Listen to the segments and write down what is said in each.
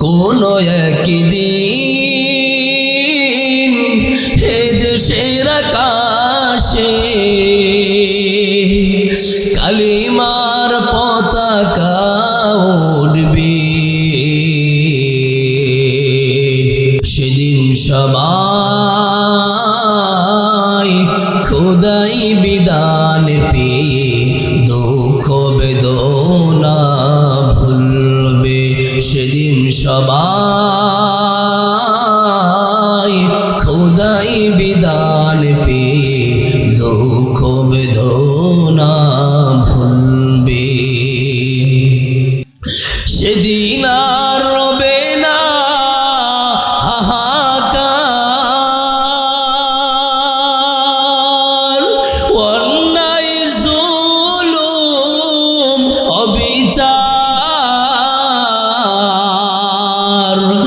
কোন একদিন হে দেশের আকাশে কালিমার পতাকা উঠবে সেদিন সবাই খোদাই বিধান পেয়ে দুঃখ বেদনা সবাই খোদাই বিদান পেয়ে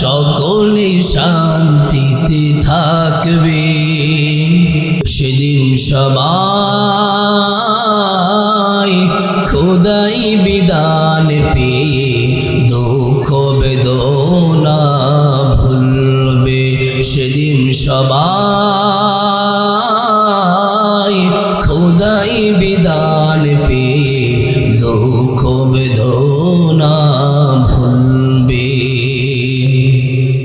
সকলে শান্তিতে থাকবে। সেদিন সবাই খোদাই বিদান পেয়ে দুঃখ বেদনা ভুলবে। সেদিন সবাই খোদাই বিদান পেয়ে